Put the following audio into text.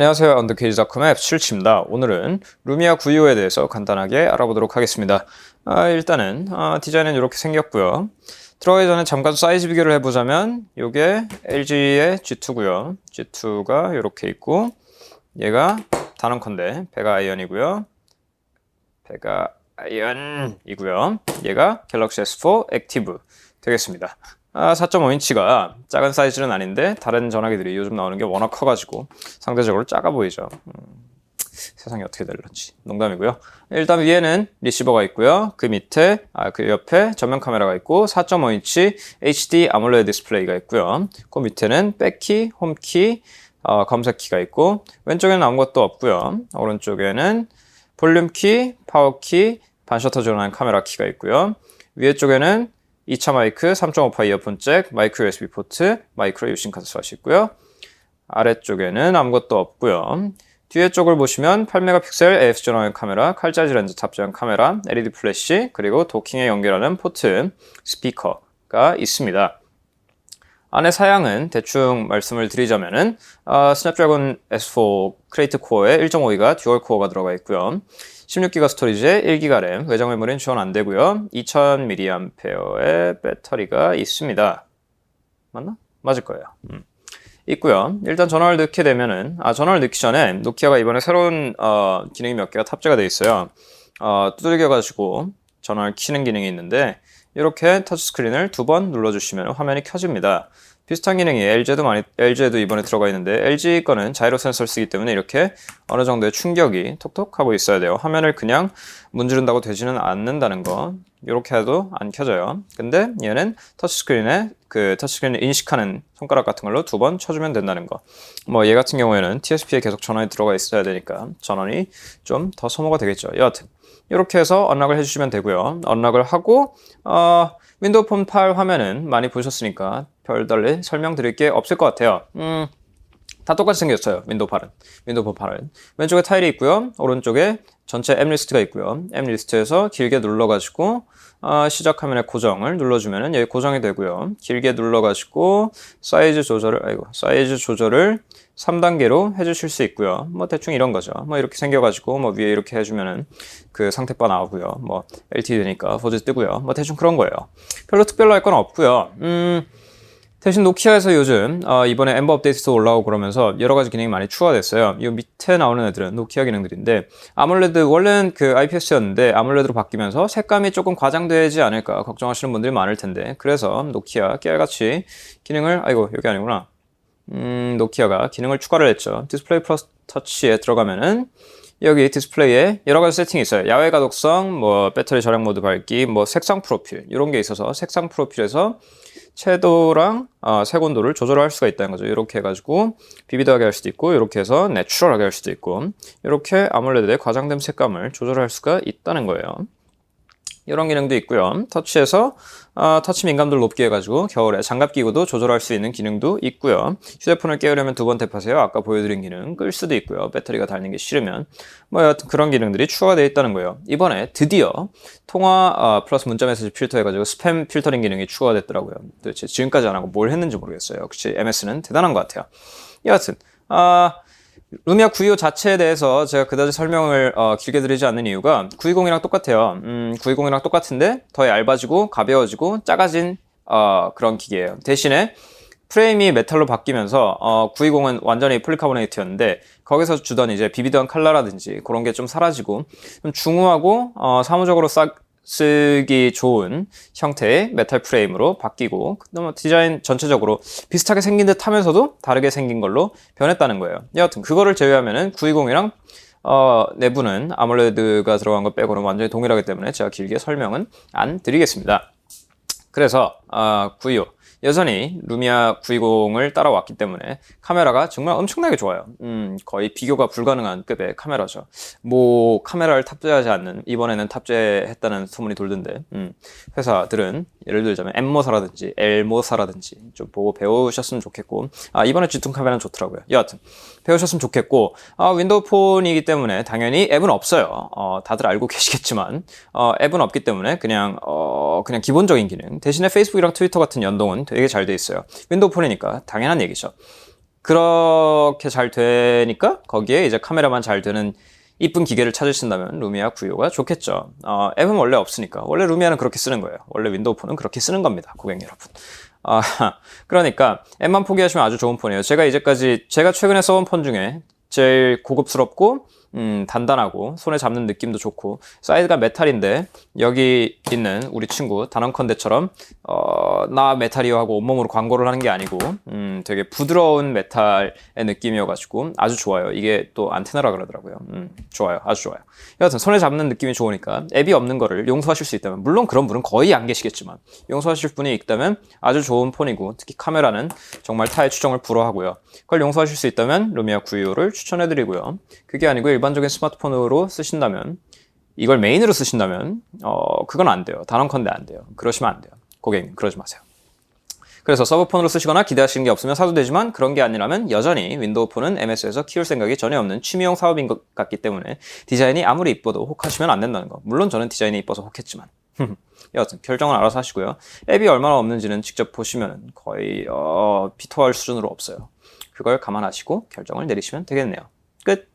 안녕하세요. 언더케이지닷컴의 앱7입니다 오늘은 루미아 925에 대해서 간단하게 알아보도록 하겠습니다. 아, 일단은 아, 디자인은 이렇게 생겼고요. 들어가기 전에 잠깐 사이즈 비교를 해보자면 이게 LG의 G2고요. G2가 이렇게 있고 얘가 단원컨대 베가 아이언이고요. 베가 아이언이고요. 얘가 갤럭시 S4 액티브 되겠습니다. 아, 4.5인치가 작은 사이즈는 아닌데 다른 전화기들이 요즘 나오는 게 워낙 커가지고 상대적으로 작아 보이죠. 음, 세상이 어떻게 될런지 농담이고요. 일단 위에는 리시버가 있고요. 그 밑에 아, 그 옆에 전면 카메라가 있고 4.5인치 HD 아몰레드 디스플레이가 있고요. 그 밑에는 백키, 홈키, 어, 검색키가 있고 왼쪽에는 아무것도 없고요. 오른쪽에는 볼륨 키, 파워 키, 반셔터 전환 카메라 키가 있고요. 위에 쪽에는 2차 마이크, 3.5파 이어폰 잭, 마이크로 USB 포트, 마이크로 유심 카드 슬롯이 있고요. 아래쪽에는 아무것도 없고요. 뒤에 쪽을 보시면 8메가픽셀 AF 전화용 카메라, 칼자지 렌즈 탑재한 카메라, LED 플래시, 그리고 도킹에 연결하는 포트, 스피커가 있습니다. 안에 사양은 대충 말씀을 드리자면은 어, 스냅드래곤 S4 크레이트 코어에 1.5기가 듀얼 코어가 들어가 있고요. 16기가 스토리지에 1기가 램, 외장 메모리는 지원 안 되고요. 2000mAh의 배터리가 있습니다. 맞나? 맞을 거예요. 음. 있고요. 일단 전원을 넣게 되면은 아 전원을 넣기 전에 노키아가 이번에 새로운 어, 기능이 몇 개가 탑재가 돼 있어요. 어, 두들겨 가지고 전원을 키는 기능이 있는데 이렇게 터치스크린을 두 번 눌러주시면 화면이 켜집니다. 비슷한 기능이 LG에도 많이 LG에도 이번에 들어가 있는데 LG 거는 자이로 센서를 쓰기 때문에 이렇게 어느 정도의 충격이 톡톡 하고 있어야 돼요. 화면을 그냥 문지른다고 되지는 않는다는 거. 이렇게 해도 안 켜져요. 근데 얘는 터치스크린에 그 터치스크린을 인식하는 손가락 같은 걸로 두 번 쳐주면 된다는 거. 뭐 얘 같은 경우에는 TSP에 계속 전원이 들어가 있어야 되니까 전원이 좀 더 소모가 되겠죠. 여하튼 이렇게 해서 언락을 해주시면 되고요. 언락을 하고 어, 윈도우 폰8 화면은 많이 보셨으니까 별달리 설명드릴 게 없을 것 같아요. 음, 다 똑같이 생겼어요. 윈도우 8은. 윈도우 폰 8은. 왼쪽에 타일이 있고요. 오른쪽에 전체 M 리스트가 있고요. M 리스트에서 길게 눌러가지고 어, 시작 화면의 고정을 눌러주면은 여기 고정이 되고요. 길게 눌러가지고 사이즈 조절을 아이고 사이즈 조절을 3단계로 해주실 수 있고요. 뭐 대충 이런 거죠. 뭐 이렇게 생겨가지고 뭐 위에 이렇게 해주면은 그 상태바 나오고요. 뭐 LTD니까 포즈 뜨고요. 뭐 대충 그런 거예요. 별로 특별로 할건 없고요. 음. 대신 노키아에서 요즘 어, 이번에 엠버 업데이트도 올라오고 그러면서 여러 가지 기능이 많이 추가됐어요. 이 밑에 나오는 애들은 노키아 기능들인데 아몰레드 원래는 그 IPS였는데 아몰레드로 바뀌면서 색감이 조금 과장되지 않을까 걱정하시는 분들이 많을 텐데 그래서 노키아 깨알같이 기능을 아이고 여기 아니구나. 음, 노키아가 기능을 추가를 했죠. 디스플레이 플러스 터치에 들어가면은 여기 디스플레이에 여러 가지 세팅이 있어요. 야외 가독성, 뭐 배터리 절약 모드 밝기, 뭐 색상 프로필 이런 게 있어서 색상 프로필에서 채도랑 어, 색온도를 조절할 수가 있다는 거죠. 이렇게 해가지고 비비드하게 할 수도 있고 이렇게 해서 내추럴하게 할 수도 있고 이렇게 아몰레드의 과장된 색감을 조절할 수가 있다는 거예요. 이런 기능도 있고요. 터치에서 어, 터치 민감도를 높게 해가지고 겨울에 장갑 끼고도 조절할 수 있는 기능도 있고요. 휴대폰을 깨우려면 두 번 탭하세요. 아까 보여드린 기능 끌 수도 있고요. 배터리가 닳는 게 싫으면 뭐 여하튼 그런 기능들이 추가되어 있다는 거예요. 이번에 드디어 통화 어, 플러스 문자 메시지 필터 해가지고 스팸 필터링 기능이 추가됐더라고요. 도대체 지금까지 안 하고 뭘 했는지 모르겠어요. 역시 MS는 대단한 것 같아요. 여하튼 아 어, 루미아 925 자체에 대해서 제가 그다지 설명을 어, 길게 드리지 않는 이유가 920이랑 똑같아요. 음, 920이랑 똑같은데 더 얇아지고 가벼워지고 작아진 어, 그런 기계예요. 대신에 프레임이 메탈로 바뀌면서 어, 920은 완전히 폴리카보네이트였는데 거기서 주던 이제 비비드한 칼라라든지 그런 게 좀 사라지고 좀 중후하고 어, 사무적으로 싹 쓰기 좋은 형태의 메탈 프레임으로 바뀌고 그다음 디자인 전체적으로 비슷하게 생긴 듯 하면서도 다르게 생긴 걸로 변했다는 거예요. 여하튼 그거를 제외하면은 920이랑 어, 내부는 아몰레드가 들어간 것 빼고는 완전히 동일하기 때문에 제가 길게 설명은 안 드리겠습니다. 그래서 어, 925 여전히 루미아 920을 따라왔기 때문에 카메라가 정말 엄청나게 좋아요. 음, 거의 비교가 불가능한 급의 카메라죠. 뭐 카메라를 탑재하지 않는 이번에는 탑재했다는 소문이 돌던데 음, 회사들은 예를 들자면 엠모사라든지 엘모사라든지 좀 보고 배우셨으면 좋겠고 아 이번에 G2 카메라는 좋더라고요. 여하튼 배우셨으면 좋겠고 아, 윈도우 폰이기 때문에 당연히 앱은 없어요. 어, 다들 알고 계시겠지만 어, 앱은 없기 때문에 그냥 어, 그냥 기본적인 기능 대신에 페이스북이랑 트위터 같은 연동은 되게 잘 돼 있어요. 윈도우 폰이니까 당연한 얘기죠. 그렇게 잘 되니까 거기에 이제 카메라만 잘 되는 이쁜 기계를 찾으신다면 루미아 925가 좋겠죠. 어, 앱은 원래 없으니까. 원래 루미아는 그렇게 쓰는 거예요. 원래 윈도우 폰은 그렇게 쓰는 겁니다. 고객 여러분. 아, 그러니까 앱만 포기하시면 아주 좋은 폰이에요. 제가 이제까지 제가 최근에 써본 폰 중에 제일 고급스럽고 음, 단단하고 손에 잡는 느낌도 좋고 사이즈가 메탈인데 여기 있는 우리 친구 단언컨대처럼 어, 나 메탈이요 하고 온몸으로 광고를 하는 게 아니고 음, 되게 부드러운 메탈의 느낌이어가지고 아주 좋아요. 이게 또 안테나라 그러더라고요. 음, 좋아요. 아주 좋아요. 여하튼 손에 잡는 느낌이 좋으니까 앱이 없는 거를 용서하실 수 있다면 물론 그런 분은 거의 안 계시겠지만 용서하실 분이 있다면 아주 좋은 폰이고 특히 카메라는 정말 타의 추정을 불허하고요. 그걸 용서하실 수 있다면 루미아 925를 추천해드리고요. 그게 아니고 일반적인 스마트폰으로 쓰신다면 이걸 메인으로 쓰신다면 어 그건 안 돼요. 단언컨대 안 돼요. 그러시면 안 돼요. 고객님 그러지 마세요. 그래서 서브폰으로 쓰시거나 기대하시는 게 없으면 사도 되지만 그런 게 아니라면 여전히 윈도우 폰은 MS에서 키울 생각이 전혀 없는 취미용 사업인 것 같기 때문에 디자인이 아무리 이뻐도 혹하시면 안 된다는 거. 물론 저는 디자인이 이뻐서 혹했지만. 여하튼 결정은 알아서 하시고요. 앱이 얼마나 없는지는 직접 보시면 거의 어, 비토할 수준으로 없어요. 그걸 감안하시고 결정을 내리시면 되겠네요. 끝.